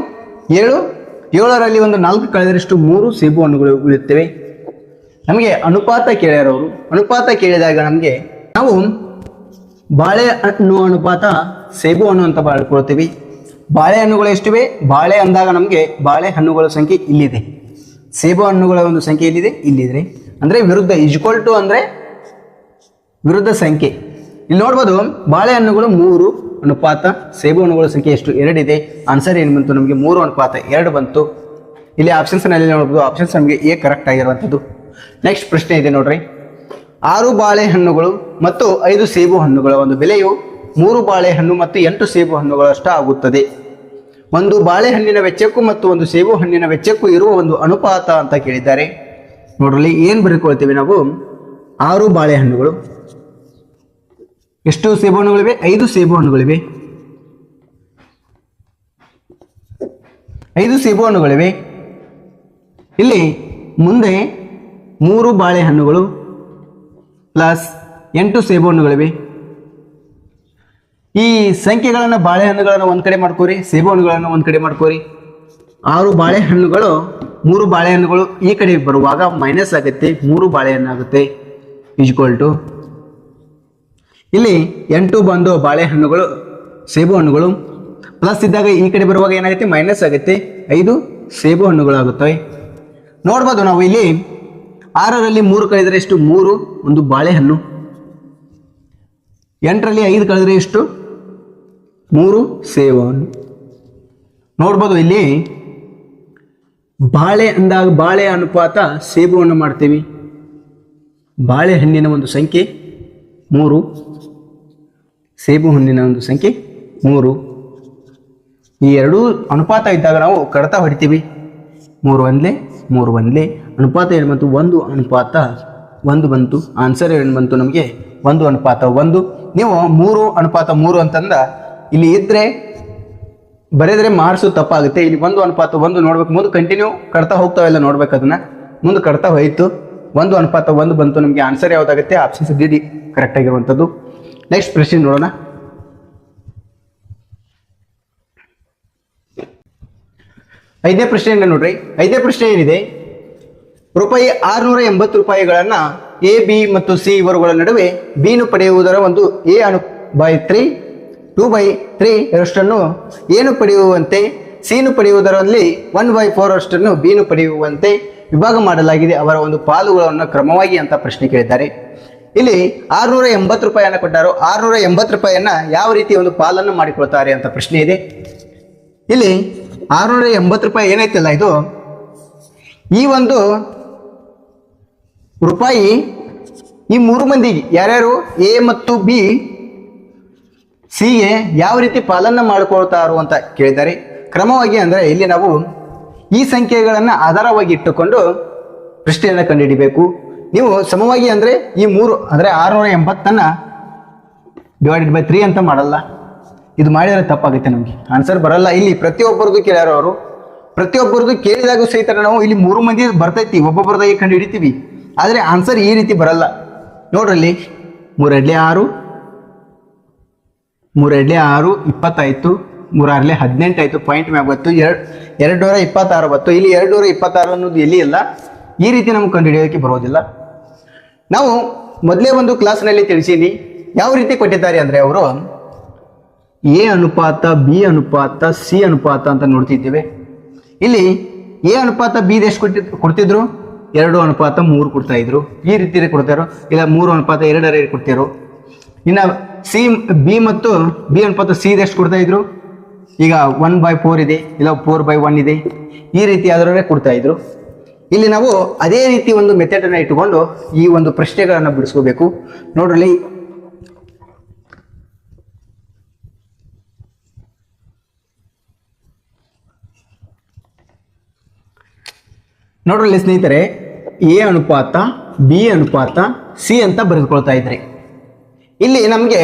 ಏಳು. ಏಳರಲ್ಲಿ ಒಂದು ನಾಲ್ಕು ಕಳೆದರಷ್ಟು ಮೂರು ಸೇಬು ಹಣ್ಣುಗಳು ಉಳಿಯುತ್ತವೆ ನಮಗೆ ಅನುಪಾತ ಕೇಳ್ಯಾರವರು. ಅನುಪಾತ ಕೇಳಿದಾಗ ನಮಗೆ ನಾವು ಬಾಳೆಹಣ್ಣು ಅನುಪಾತ ಸೇಬು ಹಣ್ಣು ಅಂತ ಮಾಡ್ಕೊಳ್ತೀವಿ. ಬಾಳೆಹಣ್ಣುಗಳು ಎಷ್ಟಿವೆ? ಬಾಳೆ ಅಂದಾಗ ನಮಗೆ ಬಾಳೆಹಣ್ಣುಗಳ ಸಂಖ್ಯೆ ಇಲ್ಲಿದೆ. ಸೇಬು ಹಣ್ಣುಗಳ ಒಂದು ಸಂಖ್ಯೆ ಇಲ್ಲಿದೆ ಇಲ್ಲಿದೆ ಅಂದರೆ ವಿರುದ್ಧ ಇಜ್ಕೊಲ್ ಟು ಅಂದರೆ ವಿರುದ್ಧ ಸಂಖ್ಯೆ. ಇಲ್ಲಿ ನೋಡ್ಬೋದು ಬಾಳೆಹಣ್ಣುಗಳು ಮೂರು ಅನುಪಾತ, ಸೇಬು ಹಣ್ಣುಗಳ ಸಂಖ್ಯೆ ಎಷ್ಟು? ಎರಡಿದೆ ಆನ್ಸರ್ ಏನು ಬಂತು? ನಮಗೆ ಮೂರು ಅನುಪಾತ, ಎರಡು ಬಂತು. ಇಲ್ಲಿ ಆಪ್ಷನ್ಸ್ನಲ್ಲಿ ನೋಡ್ಬೋದು ಆಪ್ಷನ್ಸ್ ನಮಗೆ ಎ ಕರೆಕ್ಟ್ ಆಗಿರುವಂಥದ್ದು. ನೆಕ್ಸ್ಟ್ ಪ್ರಶ್ನೆ ಇದೆ ನೋಡ್ರಿ. ಆರು ಬಾಳೆಹಣ್ಣುಗಳು ಮತ್ತು ಐದು ಸೇಬು ಹಣ್ಣುಗಳ ಒಂದು ಬೆಲೆಯು ಮೂರು ಬಾಳೆಹಣ್ಣು ಮತ್ತು ಎಂಟು ಸೇಬು ಹಣ್ಣುಗಳಷ್ಟು ಆಗುತ್ತದೆ. ಒಂದು ಬಾಳೆಹಣ್ಣಿನ ವೆಚ್ಚಕ್ಕೂ ಮತ್ತು ಒಂದು ಸೇಬು ಹಣ್ಣಿನ ವೆಚ್ಚಕ್ಕೂ ಇರುವ ಒಂದು ಅನುಪಾತ ಅಂತ ಕೇಳಿದ್ದಾರೆ. ನೋಡ್ರಲ್ಲಿ ಏನು ಬರ್ಕೊಳ್ತೀವಿ ನಾವು? ಆರು ಬಾಳೆಹಣ್ಣುಗಳು. ಎಷ್ಟು ಸೇಬು ಹಣ್ಣುಗಳಿವೆ ಐದು ಸೇಬು ಹಣ್ಣುಗಳಿವೆ ಐದು ಸೇಬು ಹಣ್ಣುಗಳಿವೆ ಇಲ್ಲಿ ಮುಂದೆ ಮೂರು ಬಾಳೆಹಣ್ಣುಗಳು, ಪ್ಲಸ್ ಎಂಟು ಸೇಬು ಹಣ್ಣುಗಳಿವೆ ಈ ಸಂಖ್ಯೆಗಳನ್ನು ಬಾಳೆಹಣ್ಣುಗಳನ್ನು ಒಂದು ಕಡೆ ಮಾಡ್ಕೋರಿ ಸೇಬು ಹಣ್ಣುಗಳನ್ನು ಒಂದ್ ಕಡೆ ಮಾಡ್ಕೋರಿ. ಆರು ಬಾಳೆಹಣ್ಣುಗಳು ಮೂರು ಬಾಳೆಹಣ್ಣುಗಳು ಈ ಕಡೆ ಬರುವಾಗ ಮೈನಸ್ ಆಗುತ್ತೆ, ಮೂರು ಬಾಳೆಹಣ್ಣು ಆಗುತ್ತೆ. ಈಜ್ವಲ್ ಟು ಇಲ್ಲಿ ಎಂಟು ಬಂದು ಬಾಳೆಹಣ್ಣುಗಳು, ಸೇಬು ಹಣ್ಣುಗಳು. ಪ್ಲಸ್ ಇದ್ದಾಗ ಈ ಕಡೆ ಬರುವಾಗ ಏನಾಗುತ್ತೆ? ಮೈನಸ್ ಆಗುತ್ತೆ. ಐದು ಸೇಬು ಹಣ್ಣುಗಳು ಆಗುತ್ತವೆ ನೋಡ್ಬೋದು ನಾವು ಇಲ್ಲಿ ಆರರಲ್ಲಿ ಮೂರು ಕಳೆದರೆ ಎಷ್ಟು? ಮೂರು, ಒಂದು ಬಾಳೆಹಣ್ಣು. ಎಂಟರಲ್ಲಿ ಐದು ಕಳೆದರೆ ಎಷ್ಟು? ಮೂರು ಸೇಬು ಹಣ್ಣು. ನೋಡ್ಬೋದು ಇಲ್ಲಿ ಬಾಳೆ ಅಂದಾಗ ಬಾಳೆ ಅನುಪಾತ ಸೇಬುವನ್ನು ಮಾಡ್ತೀವಿ. ಬಾಳೆಹಣ್ಣಿನ ಒಂದು ಸಂಖ್ಯೆ ಮೂರು. ಸೇಬು ಹಣ್ಣಿನ ಒಂದು ಸಂಖ್ಯೆ ಮೂರು. ಈ ಎರಡೂ ಅನುಪಾತ ಇದ್ದಾಗ ನಾವು ಕಡತ ಹೊಡಿತೀವಿ. ಮೂರು ಒಂದ್ಲೆ ಮೂರು ಒಂದ್ಲೆ. ಅನುಪಾತ ಏನು ಬಂತು? ಒಂದು ಅನುಪಾತ ಒಂದು ಬಂತು. ಆನ್ಸರ್ ಏನು ಬಂತು ನಮಗೆ? ಒಂದು ಅನುಪಾತ ಒಂದು. ನೀವು ಮೂರು ಅನುಪಾತ ಮೂರು ಅಂತಂದ ಇಲ್ಲಿ ಇದ್ರೆ ಬರೆದ್ರೆ ಮಾರ್ಕ್ಸು ತಪ್ಪಾಗುತ್ತೆ. ಇಲ್ಲಿ ಒಂದು ಅನುಪಾತ, ಒಂದು ನೋಡ್ಬೇಕು. ಮುಂದೆ ಕಂಟಿನ್ಯೂ ಕಡ್ತಾ ಹೋಗ್ತಾವೆಲ್ಲ ನೋಡ್ಬೇಕು ಅದನ್ನ. ಮುಂದೆ ಕಡ್ತಾ ಹೋಯ್ತು. ಒಂದು ಅನುಪಾತ, ಒಂದು ಬಂತು. ನಮಗೆ ಆನ್ಸರ್ ಯಾವ್ದಾಗುತ್ತೆ? ಆಪ್ಷನ್ಸ್ ಡಿ ಕರೆಕ್ಟ್ ಆಗಿರುವಂಥದ್ದು. ನೆಕ್ಸ್ಟ್ ಪ್ರಶ್ನೆ ನೋಡೋಣ. ಐದನೇ ಪ್ರಶ್ನೆ ಪ್ರಶ್ನೆಯಿಂದ ನೋಡ್ರಿ. ಐದನೇ ಪ್ರಶ್ನೆ ಏನಿದೆ? ರೂಪಾಯಿ ಆರುನೂರ ಎಂಬತ್ತು ರೂಪಾಯಿಗಳನ್ನ ಎ ಬಿ ಮತ್ತು ಸಿ ಇವರುಗಳ ನಡುವೆ ಬಿನು ಪಡೆಯುವುದರ ಒಂದು A Anu by three two by three ಅಷ್ಟನ್ನು ಏನು ಪಡೆಯುವಂತೆ ಸೀನು ಪಡೆಯುವುದರಲ್ಲಿ ಒನ್ ಬೈ ಫೋರ್ ಅಷ್ಟನ್ನು ಬಿನು ಪಡೆಯುವಂತೆ ವಿಭಾಗ ಮಾಡಲಾಗಿದೆ. ಅವರ ಒಂದು ಪಾಲುಗಳನ್ನು ಕ್ರಮವಾಗಿ ಅಂತ ಪ್ರಶ್ನೆ ಕೇಳಿದ್ದಾರೆ. ಇಲ್ಲಿ ಆರುನೂರ ಎಂಬತ್ತು ರೂಪಾಯಿಯನ್ನು ಕೊಟ್ಟರು. ಆರುನೂರ ಎಂಬತ್ತು ರೂಪಾಯಿಯನ್ನು ಯಾವ ರೀತಿ ಒಂದು ಪಾಲನ್ನು ಮಾಡಿಕೊಳ್ತಾರೆ ಅಂತ ಪ್ರಶ್ನೆ ಇದೆ. ಇಲ್ಲಿ ಆರುನೂರ ಎಂಬತ್ತು ರೂಪಾಯಿ ಏನೈತಲ್ಲ ಇದು? ಈ ಒಂದು ರೂಪಾಯಿ ಈ ಮೂರು ಮಂದಿಗೆ ಯಾರ್ಯಾರು? ಎ ಮತ್ತು ಬಿ ಸಿಗೆ ಯಾವ ರೀತಿ ಪಾಲನ್ನ ಮಾಡಿಕೊಳ್ತಾರೋ ಅಂತ ಕೇಳಿದ್ದಾರೆ ಕ್ರಮವಾಗಿ ಅಂದರೆ ಇಲ್ಲಿ ನಾವು ಈ ಸಂಖ್ಯೆಗಳನ್ನು ಆಧಾರವಾಗಿ ಇಟ್ಟುಕೊಂಡು ಪ್ರಶ್ನೆಯನ್ನು ಕಂಡುಹಿಡಿಬೇಕು. ನೀವು ಸಮವಾಗಿ ಅಂದರೆ ಈ ಮೂರು, ಅಂದರೆ ಆರುನೂರ ಎಂಬತ್ತನ್ನು ಡಿವೈಡೆಡ್ ಬೈ ತ್ರೀ ಅಂತ ಮಾಡಲ್ಲ. ಇದು ಮಾಡಿದರೆ ತಪ್ಪಾಗುತ್ತೆ ನಮಗೆ. ಆನ್ಸರ್ ಬರಲ್ಲ. ಇಲ್ಲಿ ಪ್ರತಿಯೊಬ್ಬರದ್ದು ಕೇಳ್ಯಾರ ಅವರು. ಪ್ರತಿಯೊಬ್ಬರದ್ದು ಕೇಳಿದಾಗ ಸಹಿತ ನಾವು ಇಲ್ಲಿ ಮೂರು ಮಂದಿ ಬರ್ತೈತಿ. ಒಬ್ಬೊಬ್ಬರದಾಗಿ ಕಂಡು ಹಿಡಿತೀವಿ ಆದರೆ ಆನ್ಸರ್ ಈ ರೀತಿ ಬರಲ್ಲ. ನೋಡ್ರಲ್ಲಿ, ಮೂರೆಡ್ಲೆ ಆರು ಮೂರೆಡ್ಲೆ ಆರು ಇಪ್ಪತ್ತಾಯ್ತು ಮೂರಾರ್ಲೆ ಹದಿನೆಂಟು ಆಯ್ತು ಪಾಯಿಂಟ್ ಮ್ಯಾಗ ಬತ್ತು ಎರಡು ಎರಡು ನೂರ ಇಪ್ಪತ್ತಾರು ಬತ್ತು ಇಲ್ಲಿ ಎರಡು ನೂರ ಇಪ್ಪತ್ತಾರು ಅನ್ನೋದು ಎಲ್ಲಿ ಇಲ್ಲ? ಈ ರೀತಿ ನಮ್ಗೆ ಕಂಡುಹಿಡಿಯೋದಕ್ಕೆ ಬರೋದಿಲ್ಲ. ನಾವು ಮೊದಲೇ ಒಂದು ಕ್ಲಾಸ್ನಲ್ಲಿ ತಿಳಿಸೀನಿ. ಯಾವ ರೀತಿ ಕೊಟ್ಟಿದ್ದಾರೆ ಅಂದರೆ ಅವರು, ಎ ಅನುಪಾತ, ಬಿ ಅನುಪಾತ, ಸಿ ಅನುಪಾತ ಅಂತ ನೋಡ್ತಿದ್ದೇವೆ. ಇಲ್ಲಿ ಎ ಅನುಪಾತ, ಬಿ ಎಷ್ಟು ಕೊಟ್ಟಿ, ಕೊಡ್ತಿದ್ರು? ಎರಡು ಅನುಪಾತ, ಮೂರು ಕೊಡ್ತಾ ಇದ್ರು. ಈ ರೀತಿ ಕೊಡ್ತಾರೋ ಇಲ್ಲ, ಮೂರು ಅನುಪಾತ, ಎರಡರ ಕೊಡ್ತಿರೋ ಇನ್ನು ಸಿ ಬಿ ಮತ್ತು ಬಿ ಅನುಪಾತ ಸಿ ಎಷ್ಟು ಕೊಡ್ತಾ ಇದ್ರು. ಈಗ ಒನ್ ಬೈ ಫೋರ್ ಇದೆ, ಇಲ್ಲ ಫೋರ್ ಬೈ ಒನ್ ಇದೆ. ಈ ರೀತಿ ಅದರಲ್ಲೇ ಕೊಡ್ತಾ ಇದ್ರು. ಇಲ್ಲಿ ನಾವು ಅದೇ ರೀತಿ ಒಂದು ಮೆಥಡನ್ನು ಇಟ್ಟುಕೊಂಡು ಈ ಒಂದು ಪ್ರಶ್ನೆಗಳನ್ನು ಬಿಡಿಸ್ಕೋಬೇಕು. ನೋಡ್ರಲ್ಲಿ ನೋಡ್ರಲ್ಲಿ ಸ್ನೇಹಿತರೆ ಎ ಅನುಪಾತ ಬಿ ಅನುಪಾತ ಸಿ ಅಂತ ಬರೆದುಕೊಳ್ತಾ ಇದ್ರಿ. ಇಲ್ಲಿ ನಮಗೆ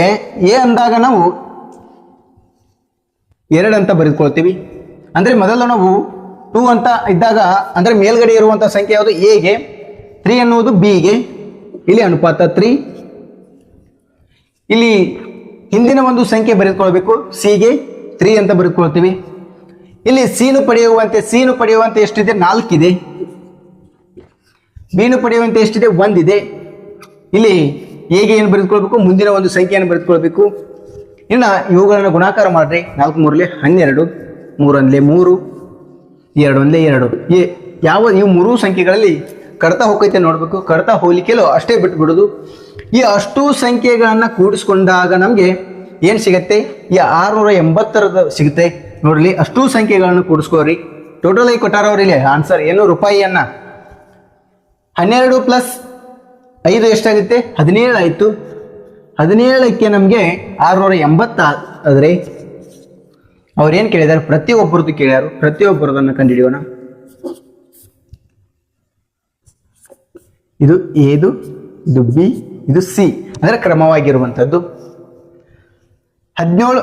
ಎ ಅಂದಾಗ ನಾವು ಎರಡು ಅಂತ ಬರೆದುಕೊಳ್ತೀವಿ. ಅಂದರೆ ಮೊದಲು ನಾವು ಟೂ ಅಂತ ಇದ್ದಾಗ, ಅಂದರೆ ಮೇಲ್ಗಡೆ ಇರುವಂಥ ಸಂಖ್ಯೆ ಯಾವುದು? ಎಗೆ ತ್ರೀ ಅನ್ನುವುದು ಬಿಗೆ ಇಲ್ಲಿ ಅನುಪಾತ ತ್ರೀ. ಇಲ್ಲಿ ಹಿಂದಿನ ಒಂದು ಸಂಖ್ಯೆ ಬರೆದುಕೊಳ್ಬೇಕು. ಸಿಗೆ ತ್ರೀ ಅಂತ ಬರೆದುಕೊಳ್ತೀವಿ. ಇಲ್ಲಿ ಸೀನು ಪಡೆಯುವಂತೆ ಸೀನು ಪಡೆಯುವಂತೆ ಎಷ್ಟಿದೆ? ನಾಲ್ಕಿದೆ. ಬೀನು ಪಡೆಯುವಂತೆ ಎಷ್ಟಿದೆ? ಒಂದಿದೆ. ಇಲ್ಲಿ ಹೇಗೆ ಏನು ಬರೆದುಕೊಳ್ಬೇಕು, ಮುಂದಿನ ಒಂದು ಸಂಖ್ಯೆಯನ್ನು ಬರೆದುಕೊಳ್ಬೇಕು. ಇನ್ನು ಇವುಗಳನ್ನು ಗುಣಾಕಾರ ಮಾಡ್ರಿ. ನಾಲ್ಕು ಮೂರಲೆ ಹನ್ನೆರಡು, ಮೂರೊಂದಲೆ ಮೂರು ಎರಡು ಒಂದಲೆ ಎರಡು. ಈ ಯಾವ, ಈ ಮೂರು ಸಂಖ್ಯೆಗಳಲ್ಲಿ ಕಡ್ತಾ ಹೋಗೈತೆ ನೋಡಬೇಕು. ಕಡ್ತಾ ಹೋಗ್ಲಿಕ್ಕೆಲ್ಲೋ ಅಷ್ಟೇ ಬಿಟ್ಬಿಡೋದು. ಈ ಅಷ್ಟು ಸಂಖ್ಯೆಗಳನ್ನು ಕೂಡಿಸ್ಕೊಂಡಾಗ ನಮಗೆ ಏನು ಸಿಗುತ್ತೆ? ಈ ಆರುನೂರ ಎಂಬತ್ತರದ ಸಿಗುತ್ತೆ. ನೋಡಲಿ ಅಷ್ಟು ಸಂಖ್ಯೆಗಳನ್ನು ಕೂಡಿಸ್ಕೋರಿ ಟೋಟಲ್ ಆಗಿ ಕೊಟ್ಟಾರ ಅವ್ರು ಆನ್ಸರ್ ಏನು? ರೂಪಾಯಿಯನ್ನು? ಹನ್ನೆರಡು ಪ್ಲಸ್ ಐದು ಎಷ್ಟಾಗುತ್ತೆ? ಹದಿನೇಳು ಆಯಿತು ಹದಿನೇಳಕ್ಕೆ ನಮಗೆ ಆರುನೂರ ಎಂಬತ್ತ ಆದರೆ ಅವ್ರೇನು ಕೇಳಿದ್ದಾರೆ ಪ್ರತಿಯೊಬ್ಬರದ್ದು ಕೇಳ್ಯಾರು. ಪ್ರತಿಯೊಬ್ಬರದನ್ನು ಕಂಡುಹಿಡಿಯೋಣ. ಇದು ಎದು, ಇದು ಬಿ, ಇದು ಸಿ. ಅಂದರೆ ಕ್ರಮವಾಗಿರುವಂಥದ್ದು. ಹದಿನೇಳು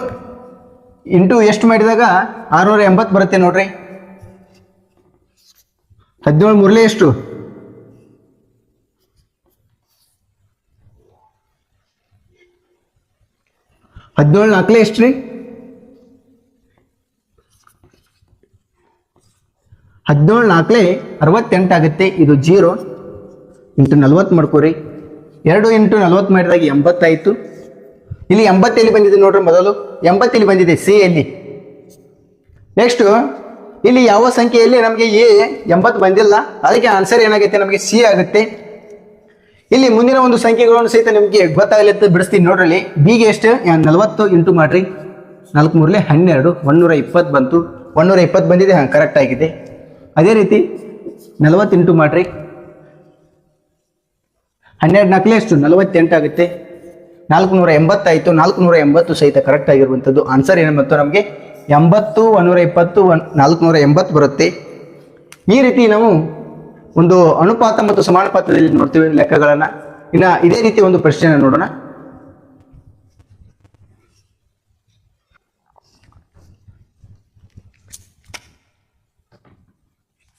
ಇಂಟು ಎಷ್ಟು ಮಾಡಿದಾಗ? ಆರುನೂರ ಎಂಬತ್ತು ಬರುತ್ತೆ ನೋಡ್ರಿ. ಹದಿನೇಳು ಮೂರಲೇ ಎಷ್ಟು? ಹದಿನೇಳು ನಾಲ್ಕಲೇ ಎಷ್ಟು ರೀ ಹದಿನೇಳು ನಾಲ್ಕಲೇ ಅರವತ್ತೆಂಟು ಆಗುತ್ತೆ, ಇದು ಜೀರೋ ಇಂಟು ನಲ್ವತ್ತು ಮಾಡ್ಕೋರಿ. ಎರಡು ಇಂಟು ನಲ್ವತ್ತು ಮಾಡಿದಾಗ ಎಂಬತ್ತಾಯಿತು ಇಲ್ಲಿ ಎಂಬತ್ತೆಲ್ಲಿ ಬಂದಿದೆ ನೋಡ್ರಿ ಮೊದಲು. ಎಂಬತ್ತೆಲ್ಲಿ ಬಂದಿದೆ ಸಿ ಎಲ್ಲಿ ನೆಕ್ಸ್ಟು ಇಲ್ಲಿ ಯಾವ ಸಂಖ್ಯೆಯಲ್ಲಿ ನಮಗೆ ಎ ಎಂಬತ್ತು ಬಂದಿಲ್ಲ? ಅದಕ್ಕೆ ಆನ್ಸರ್ ಏನಾಗುತ್ತೆ? ನಮಗೆ ಸಿ ಆಗುತ್ತೆ. ಇಲ್ಲಿ ಮುಂದಿನ ಒಂದು ಸಂಖ್ಯೆಗಳನ್ನು ಸಹಿತ ನಿಮಗೆ ಗೊತ್ತಾಗಲಿ ಅಂತ ಬಿಡಿಸ್ತೀನಿ ನೋಡ್ರಲ್ಲಿ. ಬಿಗೆ ಎಷ್ಟು? ನಲವತ್ತು ಇಂಟು ಮಾಡ್ರಿ. ನಾಲ್ಕು ಮೂರಲೆ ಹನ್ನೆರಡು. ಒನ್ನೂರ ಇಪ್ಪತ್ತು ಬಂತು. ಒನ್ನೂರ ಇಪ್ಪತ್ತು ಬಂದಿದೆ. ಹಾಂ ಕರೆಕ್ಟ್ ಆಗಿದೆ. ಅದೇ ರೀತಿ ನಲವತ್ತು ಇಂಟು ಮಾಡ್ರಿ. ಹನ್ನೆರಡು ನಾಲ್ಕಲೇ ಎಷ್ಟು? ನಲವತ್ತೆಂಟು ಆಗುತ್ತೆ. ನಾಲ್ಕು ನೂರ ಎಂಬತ್ತಾಯಿತು. ನಾಲ್ಕು ನೂರ ಎಂಬತ್ತು ಸಹಿತ ಕರೆಕ್ಟ್ ಆಗಿರುವಂಥದ್ದು. ಆನ್ಸರ್ ಏನು ಬಂತು ನಮಗೆ? ಎಂಬತ್ತು, ಒಂದೂರ ಇಪ್ಪತ್ತು, ಒನ್ ನಾಲ್ಕು ನೂರ ಎಂಬತ್ತು ಬರುತ್ತೆ. ಈ ರೀತಿ ನಾವು ಒಂದು ಅನುಪಾತ ಮತ್ತು ಸಮಾನುಪಾತದಲ್ಲಿ ನೋಡ್ತೀವಿ ಲೆಕ್ಕಗಳನ್ನು. ಇನ್ನು ಇದೇ ರೀತಿ ಒಂದು ಪ್ರಶ್ನೆಯನ್ನು ನೋಡೋಣ.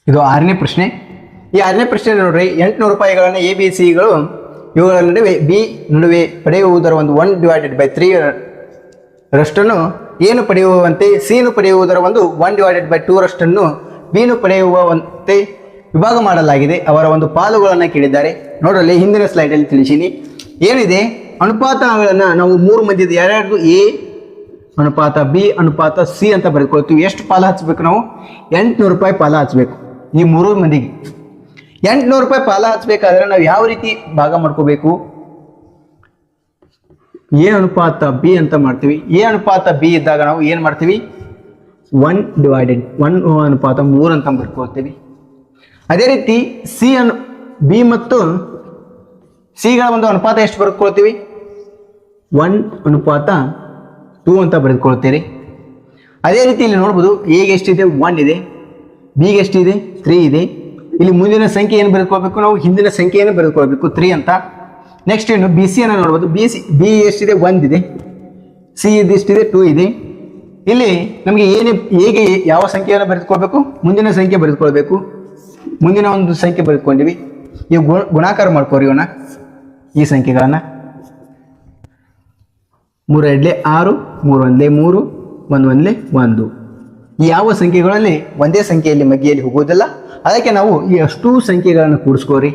ಇದು ಆರನೇ ಪ್ರಶ್ನೆ. ಈ ಆರನೇ ಪ್ರಶ್ನೆ ನೋಡ್ರಿ, ಎಂಟುನೂರು ರೂಪಾಯಿಗಳನ್ನು ಎ ಬಿ ಸಿಗಳು ಇವುಗಳ ನಡುವೆ ಬಿ ನಡುವೆ ಪಡೆಯುವುದರ ಒಂದು ಒನ್ ಡಿವೈಡೆಡ್ ಬೈ ತ್ರೀ ರಷ್ಟನ್ನು ಏನು ಪಡೆಯುವಂತೆ ಸಿನು ಪಡೆಯುವುದರ ಒಂದು ಒನ್ ಡಿವೈಡೆಡ್ ಬೈ ಟೂ ರಷ್ಟನ್ನು ಬಿನು ಪಡೆಯುವಂತೆ ವಿಭಾಗ ಮಾಡಲಾಗಿದೆ. ಅವರ ಒಂದು ಪಾಲುಗಳನ್ನು ಕೇಳಿದ್ದಾರೆ. ನೋಡಲಿ ಹಿಂದಿನ ಸ್ಲೈಡಲ್ಲಿ ತಿಳಿಸೀನಿ. ಏನಿದೆ? ಅನುಪಾತಗಳನ್ನು ನಾವು ಮೂರು ಮಂದಿದ ಯಾರ್ಯಾರ್ದು? ಎ ಅನುಪಾತ, ಬಿ ಅನುಪಾತ, ಸಿ ಅಂತ ಬರ್ಕೊಳ್ತೀವಿ ಎಷ್ಟು ಪಾಲು ಹಚ್ಚಬೇಕು ನಾವು? ಎಂಟುನೂರು ರೂಪಾಯಿ ಪಾಲ ಹಚ್ಚಬೇಕು ಈ ಮೂರು ಮಂದಿಗೆ. ಎಂಟುನೂರು ರೂಪಾಯಿ ಪಾಲ ಹಚ್ಚಬೇಕಾದ್ರೆ ನಾವು ಯಾವ ರೀತಿ ಭಾಗ ಮಾಡ್ಕೋಬೇಕು? ಎ ಅನುಪಾತ, ಬಿ ಅಂತ ಮಾಡ್ತೀವಿ. ಎ ಅನುಪಾತ, ಬಿ ಇದ್ದಾಗ ನಾವು ಏನು ಮಾಡ್ತೀವಿ? ಒನ್ ಡಿವೈಡೆಡ್ ಒನ್ ಅನುಪಾತ ಮೂರು ಅಂತ ಬರ್ಕೊಳ್ತೀವಿ. ಅದೇ ರೀತಿ ಸಿ ಅನ್ ಬಿ ಮತ್ತು ಸಿಗಳ ಒಂದು ಅನುಪಾತ ಎಷ್ಟು ಬರೆದುಕೊಳ್ತೀವಿ ಒನ್ ಅನುಪಾತ ಟೂ ಅಂತ ಬರೆದುಕೊಳ್ತೀರಿ ಅದೇ ರೀತಿ ಇಲ್ಲಿ ನೋಡ್ಬೋದು ಎಗೆ ಎಷ್ಟಿದೆ? ಒನ್ ಇದೆ. ಬಿಗೆ ಎಷ್ಟಿದೆ? ತ್ರೀ ಇದೆ. ಇಲ್ಲಿ ಮುಂದಿನ ಸಂಖ್ಯೆ ಏನು ಬರೆದುಕೊಳ್ಬೇಕು ನಾವು? ಹಿಂದಿನ ಸಂಖ್ಯೆಯನ್ನು ಬರೆದುಕೊಳ್ಬೇಕು. ತ್ರೀ ಅಂತ. ನೆಕ್ಸ್ಟ್ ಏನು? ಬಿ ಸಿಯನ್ನು ನೋಡ್ಬೋದು. ಬಿ ಸಿ ಬಿ ಎಷ್ಟಿದೆ? ಇದೆ. ಸಿ ಇದಿಷ್ಟಿದೆ ಟೂ ಇದೆ. ಇಲ್ಲಿ ನಮಗೆ ಏನೇ ಹೇಗೆ ಯಾವ ಸಂಖ್ಯೆಯನ್ನು ಬರೆದುಕೊಳ್ಬೇಕು? ಮುಂದಿನ ಸಂಖ್ಯೆ ಬರೆದುಕೊಳ್ಬೇಕು. ಮುಂದಿನ ಒಂದು ಸಂಖ್ಯೆ ಬರೆದುಕೊಂಡಿವಿ. ಈ ಗುಣ, ಗುಣಾಕಾರ ಮಾಡ್ಕೋರಿ ಇವನ್ನ ಈ ಸಂಖ್ಯೆಗಳನ್ನು. ಮೂರು ಎರಡ್ಲೆ ಆರು, ಮೂರು ಒಂದ್ಲೆ ಮೂರು, ಒಂದು ಒಂದ್ಲೆ ಒಂದು. ಯಾವ ಸಂಖ್ಯೆಗಳಲ್ಲಿ ಒಂದೇ ಸಂಖ್ಯೆಯಲ್ಲಿ ಮಗ್ಗಿಯಲ್ಲಿ ಹೋಗೋದಿಲ್ಲ ಅದಕ್ಕೆ ನಾವು ಈ ಅಷ್ಟೂ ಸಂಖ್ಯೆಗಳನ್ನು ಕೂಡಿಸ್ಕೋರಿ.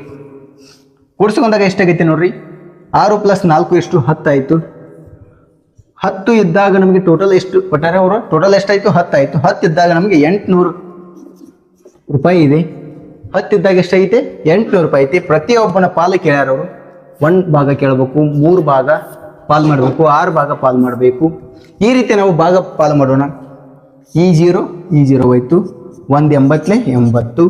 ಕೂಡಿಸ್ಕೊಂಡಾಗ ಎಷ್ಟಾಗೈತೆ ನೋಡ್ರಿ? ಆರು ಪ್ಲಸ್ ನಾಲ್ಕು ಎಷ್ಟು? ಹತ್ತಾಯಿತು ಹತ್ತು ಇದ್ದಾಗ ನಮಗೆ ಟೋಟಲ್ ಎಷ್ಟು? ಒಟ್ಟಾರೆ ಅವರು ಟೋಟಲ್ ಎಷ್ಟಾಯಿತು? ಹತ್ತಾಯಿತು ಹತ್ತು ಇದ್ದಾಗ ನಮಗೆ ಎಂಟುನೂರು ರೂಪಾಯಿ ಇದೆ. ಹತ್ತಿದ್ದಾಗ ಐತೆ ಎಂಟುನೂರು ರೂಪಾಯಿ ಐತಿ. ಪ್ರತಿಯೊಬ್ಬನ ಪಾಲು ಕೇಳ್ಯಾರವರು ಒಂದು ಭಾಗ ಕೇಳಬೇಕು, ಮೂರು ಭಾಗ ಪಾಲು ಮಾಡಬೇಕು, ಆರು ಭಾಗ ಪಾಲು ಮಾಡಬೇಕು. ಈ ರೀತಿ ನಾವು ಭಾಗ ಪಾಲು ಮಾಡೋಣ. ಈ ಜೀರೋ ಈ ಜೀರೋ ಹೋಯ್ತು. ಒಂದು ಎಂಬತ್ತಲೆ ಎಂಬತ್ತು.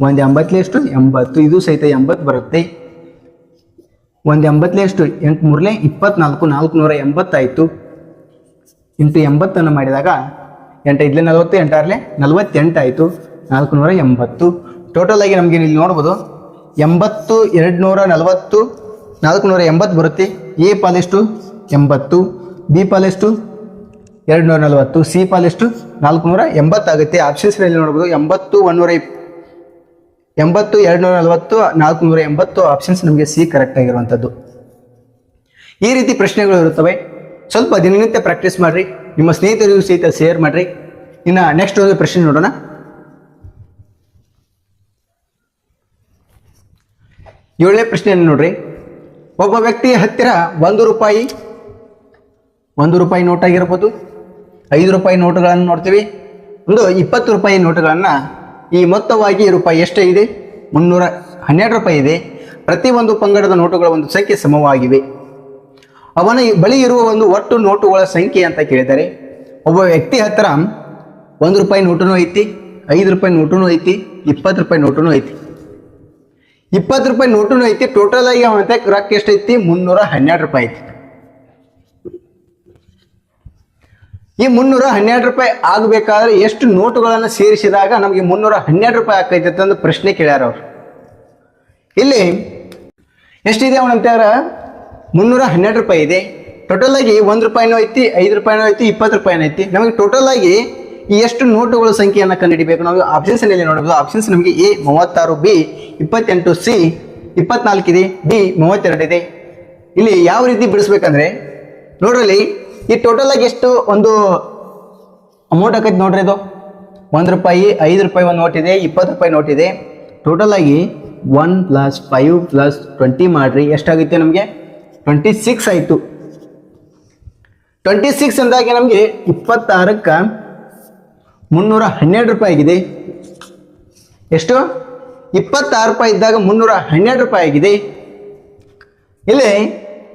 ಒಂದು ಎಂಬತ್ತಲೆ ಎಷ್ಟು? ಎಂಬತ್ತು. ಇದು ಸಹಿತ ಎಂಬತ್ತು ಬರುತ್ತೆ. ಒಂದು ಎಂಬತ್ತಲೆ ಎಷ್ಟು? ಎಂಟು ಮೂರಲೆ ಇಪ್ಪತ್ನಾಲ್ಕು, ನಾಲ್ಕುನೂರ ಎಂಬತ್ತಾಯಿತು. ಇಂಟು ಎಂಬತ್ತನ್ನು ಮಾಡಿದಾಗ ಎಂಟು ಐದಲೆ ನಲವತ್ತು, ಎಂಟಾರಲೆ ನಲವತ್ತೆಂಟಾಯಿತು. ನಾಲ್ಕು ನೂರ ಎಂಬತ್ತು. ಟೋಟಲ್ ಆಗಿ ನಮಗೆ ಇಲ್ಲಿ ನೋಡ್ಬೋದು ಎಂಬತ್ತು ಎರಡು ನೂರ ನಲವತ್ತು ನಾಲ್ಕು ನೂರ ಎಂಬತ್ತು ಬರುತ್ತೆ. ಎ ಪಾಲೆಷ್ಟು ಎಂಬತ್ತು. ಬಿ ಪಾಲೆಷ್ಟು ಎರಡು ನೂರ ನಲವತ್ತು. ಸಿ ಪಾಲೆಷ್ಟು ನಾಲ್ಕು ನೂರ ಎಂಬತ್ತಾಗುತ್ತೆ ಆಪ್ಷನ್ಸ್ನಲ್ಲಿ ನೋಡ್ಬೋದು ಎಂಬತ್ತು ಒಂದೂರ ಇಪ್ ಎಂಬತ್ತು ಎರಡು ನೂರ ನಲವತ್ತು ನಾಲ್ಕು ನೂರ ಎಂಬತ್ತು ಆಪ್ಷನ್ಸ್ ನಮಗೆ ಸಿ ಕರೆಕ್ಟ್ ಆಗಿರುವಂಥದ್ದು. ಈ ರೀತಿ ಪ್ರಶ್ನೆಗಳು ಇರುತ್ತವೆ. ಸ್ವಲ್ಪ ದಿನನಿತ್ಯ ಪ್ರಾಕ್ಟೀಸ್ ಮಾಡಿರಿ. ನಿಮ್ಮ ಸ್ನೇಹಿತರಿಗೂ ಸಹಿತ ಶೇರ್ ಮಾಡಿರಿ. ಇನ್ನು ನೆಕ್ಸ್ಟ್ ಒಂದು ಪ್ರಶ್ನೆ ನೋಡೋಣ. ಏಳನೇ ಪ್ರಶ್ನೆಯನ್ನು ನೋಡ್ರಿ. ಒಬ್ಬ ವ್ಯಕ್ತಿಯ ಹತ್ತಿರ ಒಂದು ರೂಪಾಯಿ ಒಂದು ರೂಪಾಯಿ ನೋಟ್ ಆಗಿರ್ಬೋದು. ಐದು ರೂಪಾಯಿ ನೋಟುಗಳನ್ನು ನೋಡ್ತೀವಿ. ಒಂದು ಇಪ್ಪತ್ತು ರೂಪಾಯಿ ನೋಟುಗಳನ್ನು ಈ ಮೊತ್ತವಾಗಿ ರೂಪಾಯಿ ಎಷ್ಟು ಇದೆ? ಮುನ್ನೂರ ಹನ್ನೆರಡು ರೂಪಾಯಿ ಇದೆ. ಪ್ರತಿ ಒಂದು ಪಂಗಡದ ನೋಟುಗಳ ಒಂದು ಸಂಖ್ಯೆ ಸಮವಾಗಿವೆ. ಅವನ ಬಳಿ ಇರುವ ಒಂದು ಒಟ್ಟು ನೋಟುಗಳ ಸಂಖ್ಯೆ ಅಂತ ಕೇಳಿದರೆ, ಒಬ್ಬ ವ್ಯಕ್ತಿ ಹತ್ತಿರ ಒಂದು ರೂಪಾಯಿ ನೋಟುನೂ ಐತಿ, ಐದು ರೂಪಾಯಿ ನೋಟುನೂ ಐತಿ, ಇಪ್ಪತ್ತು ರೂಪಾಯಿ ನೋಟುನೂ ಐತಿ. ಇಪ್ಪತ್ತು ರೂಪಾಯಿ ನೋಟು ಐತಿ ಟೋಟಲ್ ಆಗಿ ಅವನ ರೊಕ್ಕ ಎಷ್ಟೈತಿ? ಮುನ್ನೂರ ಹನ್ನೆರಡು ರೂಪಾಯಿ ಐತಿ. ಈ ಮುನ್ನೂರ ಹನ್ನೆರಡು ರೂಪಾಯಿ ಆಗಬೇಕಾದ್ರೆ ಎಷ್ಟು ನೋಟುಗಳನ್ನು ಸೇರಿಸಿದಾಗ ನಮಗೆ ಮುನ್ನೂರ ಹನ್ನೆರಡು ರೂಪಾಯಿ ಆಕೈತೆ ಅಂತ ಪ್ರಶ್ನೆ ಕೇಳ್ಯಾರ ಅವ್ರು. ಇಲ್ಲಿ ಎಷ್ಟಿದೆ ಅವನಂತಾರ ಮುನ್ನೂರ ಹನ್ನೆರಡು ರೂಪಾಯಿ ಇದೆ. ಟೋಟಲ್ ಆಗಿ ಒಂದು ರೂಪಾಯಿನೂ ಐತಿ, ಐದು ರೂಪಾಯಿನೂ ಐತಿ, ಇಪ್ಪತ್ತು ರೂಪಾಯಿನೂ ಐತಿ. ನಮಗೆ ಟೋಟಲ್ ಆಗಿ ಈ ಎಷ್ಟು ನೋಟುಗಳ ಸಂಖ್ಯೆಯನ್ನು ಕಂಡುಹಿಡಿಬೇಕು? ನಾವು ಆಪ್ಷನ್ಸ್ ಅಲ್ಲಿ ನೋಡಬಹುದು. ಆಪ್ಷನ್ಸ್ ನಮಗೆ ಎ ಮೂವತ್ತಾರು ಬಿ ಇಪ್ಪತ್ತೆಂಟು ಸಿ ಇಪ್ಪತ್ನಾಲ್ಕು ಇದೆ ಡಿ ಮೂವತ್ತೆರಡು ಇದೆ. ಇಲ್ಲಿ ಯಾವ ರೀತಿ ಬಿಡಿಸ್ಬೇಕಂದ್ರೆ, ನೋಡ್ರಲ್ಲಿ ಈ ಟೋಟಲ್ ಆಗಿ ಎಷ್ಟು ಒಂದು ಅಮೌಂಟ್ ಆಕೈತಿ ನೋಡ್ರಿ ಇದು? ಒಂದು ರೂಪಾಯಿ, ಐದು ರೂಪಾಯಿ ಒಂದು ನೋಟ್ ಇದೆ, ಇಪ್ಪತ್ತು ರೂಪಾಯಿ ನೋಟ್ ಇದೆ. ಟೋಟಲ್ ಆಗಿ one plus five plus twenty ಮಾಡ್ರಿ, ಎಷ್ಟಾಗುತ್ತೆ ನಮಗೆ? ಟ್ವೆಂಟಿ ಸಿಕ್ಸ್ ಆಯಿತು. ಟ್ವೆಂಟಿ ಸಿಕ್ಸ್ ಅಂದಾಗ ನಮಗೆ ಇಪ್ಪತ್ತಾರಕ್ಕೆ ಮುನ್ನೂರ ಹನ್ನೆರಡು ರೂಪಾಯಿ ಆಗಿದೆ. ಎಷ್ಟು? ಇಪ್ಪತ್ತಾರು ರೂಪಾಯಿ ಇದ್ದಾಗ ಮುನ್ನೂರ ಹನ್ನೆರಡು ರೂಪಾಯಿ ಆಗಿದೆ. ಇಲ್ಲಿ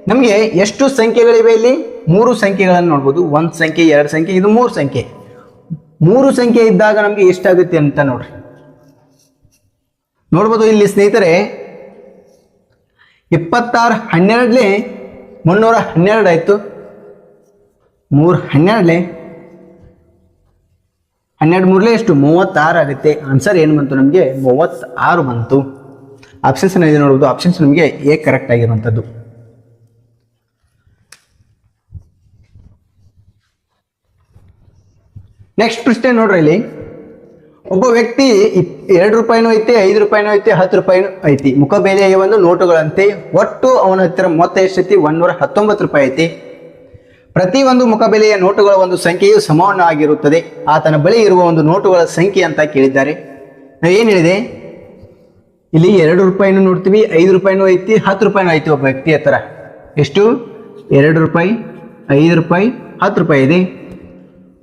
ನಮಗೆ ಎಷ್ಟು ಸಂಖ್ಯೆಗಳಿವೆ ಇಲ್ಲಿ? ಮೂರು ಸಂಖ್ಯೆಗಳನ್ನು ನೋಡ್ಬೋದು. ಒಂದು ಸಂಖ್ಯೆ, ಎರಡು ಸಂಖ್ಯೆ, ಇದು ಮೂರು ಸಂಖ್ಯೆ. ಮೂರು ಸಂಖ್ಯೆ ಇದ್ದಾಗ ನಮಗೆ ಎಷ್ಟಾಗುತ್ತೆ ಅಂತ ನೋಡ್ರಿ. ನೋಡ್ಬೋದು ಇಲ್ಲಿ ಸ್ನೇಹಿತರೆ, ಇಪ್ಪತ್ತಾರು ಹನ್ನೆರಡಲೇ ಮುನ್ನೂರ ಹನ್ನೆರಡು ಆಯಿತು. ಮೂರು ಹನ್ನೆರಡಲೆ ಹನ್ನೆರಡು ಮೂರಲೇ ಎಷ್ಟು? ಮೂವತ್ತಾರು ಆಗುತ್ತೆ. ಆನ್ಸರ್ ಏನು ಬಂತು ನಮಗೆ? ಮೂವತ್ತಾರು ಬಂತು. ಆಪ್ಷನ್ಸ್ ಏನಿದೆ ನೋಡ್ಬೋದು ಆಪ್ಷನ್ಸ್ ನಮಗೆ ಎ ಕರೆಕ್ಟ್ ಆಗಿರುವಂಥದ್ದು. ನೆಕ್ಸ್ಟ್ ಪ್ರಶ್ನೆ ನೋಡ್ರಿ ಇಲ್ಲಿ. ಒಬ್ಬ ವ್ಯಕ್ತಿ ಎರಡು ರೂಪಾಯಿನೂ ಐತಿ, ಐದು ರೂಪಾಯಿನೂ ಐತಿ, ಹತ್ತು ರೂಪಾಯಿನೂ ಐತಿ. ಮುಖಬೇಲೆಯ ಒಂದು, ನೋಟುಗಳಂತೆ. ಒಟ್ಟು ಅವನ ಹತ್ತಿರ ಮೊತ್ತ ಎಷ್ಟೈತಿ ಒಂದೂರ ಹತ್ತೊಂಬತ್ತು ರೂಪಾಯಿ ಐತಿ. ಪ್ರತಿ ಒಂದು ಮುಖಬೆಲೆಯ ನೋಟುಗಳ ಒಂದು ಸಂಖ್ಯೆಯು ಸಮಾನವಾಗಿರುತ್ತದೆ. ಆತನ ಬಳಿ ಇರುವ ಒಂದು ನೋಟುಗಳ ಸಂಖ್ಯೆ ಅಂತ ಕೇಳಿದ್ದಾರೆ. ನಾವು ಏನು ಹೇಳಿದೆ? ಇಲ್ಲಿ ಎರಡು ರೂಪಾಯಿನೂ ನೋಡ್ತೀವಿ, ಐದು ರೂಪಾಯಿನೂ ಐತಿ, ಹತ್ತು ರೂಪಾಯಿನೂ ಐತಿ ಒಬ್ಬ ವ್ಯಕ್ತಿ ಹತ್ರ. ಎಷ್ಟು? ಎರಡು ರೂಪಾಯಿ, ಐದು ರೂಪಾಯಿ, ಹತ್ತು ರೂಪಾಯಿ ಇದೆ.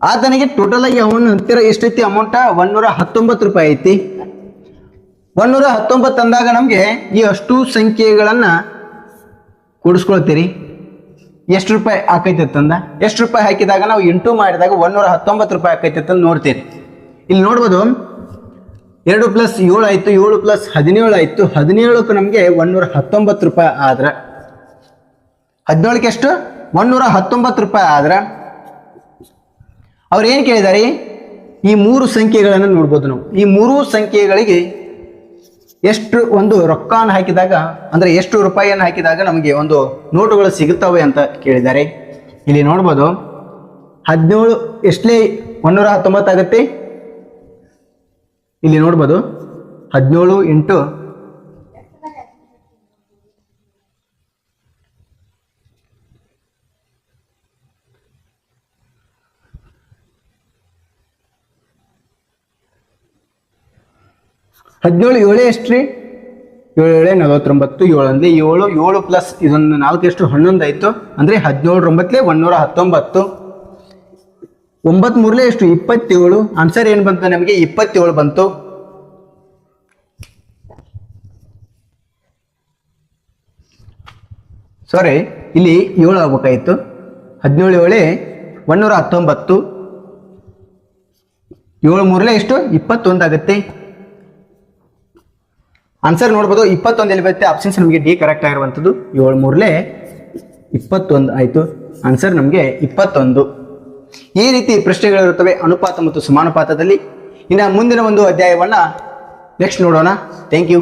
ಆತನಿಗೆ ಟೋಟಲ್ ಆಗಿ ಅವನ ಹತ್ತಿರ ಎಷ್ಟೈತಿ ಅಮೌಂಟ ಒಂದೂರ ಹತ್ತೊಂಬತ್ತು ರೂಪಾಯಿ ಐತಿ. ಒಂದೂರ ಹತ್ತೊಂಬತ್ತು ಅಂದಾಗ ನಮಗೆ ಈ ಅಷ್ಟು ಸಂಖ್ಯೆಗಳನ್ನು ಕೂಡಿಸ್ಕೊಳ್ತೀರಿ. ಎಷ್ಟು ರೂಪಾಯಿ ಆಕೈತೆ ತಂದ? ಎಷ್ಟು ರೂಪಾಯಿ ಹಾಕಿದಾಗ ನಾವು ಇಂಟು ಮಾಡಿದಾಗ ಒಂದೂರ ಹತ್ತೊಂಬತ್ತು ರೂಪಾಯಿ ಆಕೈತೆ ಅಂತ ನೋಡ್ತೀರಿ. ಇಲ್ಲಿ ನೋಡ್ಬೋದು, ಎರಡು ಪ್ಲಸ್ ಏಳು ಆಯಿತು, ಏಳು ಪ್ಲಸ್ ಹದಿನೇಳು ಆಯಿತು. ಹದಿನೇಳಕ್ಕೆ ನಮಗೆ ಒಂದೂರ ಹತ್ತೊಂಬತ್ತು ರೂಪಾಯಿ ಆದ್ರೆ. ಹದಿನೇಳಕ್ಕೆ ಎಷ್ಟು? ಒಂದೂರ ಹತ್ತೊಂಬತ್ತು ರೂಪಾಯಿ ಆದ್ರೆ. ಅವ್ರು ಏನು ಕೇಳಿದಾರೆ? ಈ ಮೂರು ಸಂಖ್ಯೆಗಳನ್ನು ನೋಡ್ಬೋದು ನಾವು. ಈ ಮೂರು ಸಂಖ್ಯೆಗಳಿಗೆ ಎಷ್ಟು ಒಂದು ರೊಕ್ಕವನ್ನು ಹಾಕಿದಾಗ, ಅಂದರೆ ಎಷ್ಟು ರೂಪಾಯಿಯನ್ನು ಹಾಕಿದಾಗ ನಮಗೆ ಒಂದು ನೋಟುಗಳು ಸಿಗುತ್ತವೆ ಅಂತ ಕೇಳಿದ್ದಾರೆ. ಇಲ್ಲಿ ನೋಡ್ಬೋದು, ಹದಿನೇಳು ಎಷ್ಟೇ ಒಂದೂರ ಹತ್ತೊಂಬತ್ತು ಆಗುತ್ತೆ ಇಲ್ಲಿ ನೋಡ್ಬೋದು, ಹದಿನೇಳು ಇಂಟು ಹದಿನೇಳು, ಏಳೇ ಎಷ್ಟು ರೀ ಏಳು, ಏಳೆ, ನಲವತ್ತೊಂಬತ್ತು, ಏಳು ಅಂದರೆ ಏಳು ಏಳು ಪ್ಲಸ್ ಇದೊಂದು ನಾಲ್ಕು ಎಷ್ಟು? ಹನ್ನೊಂದು ಆಯಿತು. ಅಂದರೆ ಹದಿನೇಳರೊಂಬತ್ತಲೇ ಒಂದುನೂರ ಹತ್ತೊಂಬತ್ತು. ಒಂಬತ್ತು ಮೂರಲೇ ಎಷ್ಟು? ಇಪ್ಪತ್ತೇಳು. ಆನ್ಸರ್ ಏನು ಬಂತು ನಮಗೆ? ಇಪ್ಪತ್ತೇಳು ಬಂತು. ಸಾರಿ ಇಲ್ಲಿ ಏಳು ಆಗ್ಬೇಕಾಯಿತು. ಹದಿನೇಳು, ಏಳೆ ಒಂದೂರ ಹತ್ತೊಂಬತ್ತು. ಏಳು ಮೂರಲೇ ಎಷ್ಟು? ಇಪ್ಪತ್ತೊಂದು ಆಗುತ್ತೆ. ಆನ್ಸರ್ ನೋಡ್ಬೋದು. ಇಪ್ಪತ್ತೊಂದು ಎಲ್ಲಿ ಬರುತ್ತೆ? ಆಪ್ಷನ್ಸ್ ನಮಗೆ ಡಿ ಕರೆಕ್ಟ್ ಆಗಿರುವಂಥದ್ದು. ಏಳು ಮೂರಲೇ ಇಪ್ಪತ್ತೊಂದು ಆಯಿತು. ಆನ್ಸರ್ ನಮಗೆ ಇಪ್ಪತ್ತೊಂದು. ಈ ರೀತಿ ಪ್ರಶ್ನೆಗಳಿರುತ್ತವೆ ಅನುಪಾತ ಮತ್ತು ಸಮಾನುಪಾತದಲ್ಲಿ. ಇನ್ನು ಮುಂದಿನ ಒಂದು ಅಧ್ಯಾಯವನ್ನು ನೆಕ್ಸ್ಟ್ ನೋಡೋಣ. Thank you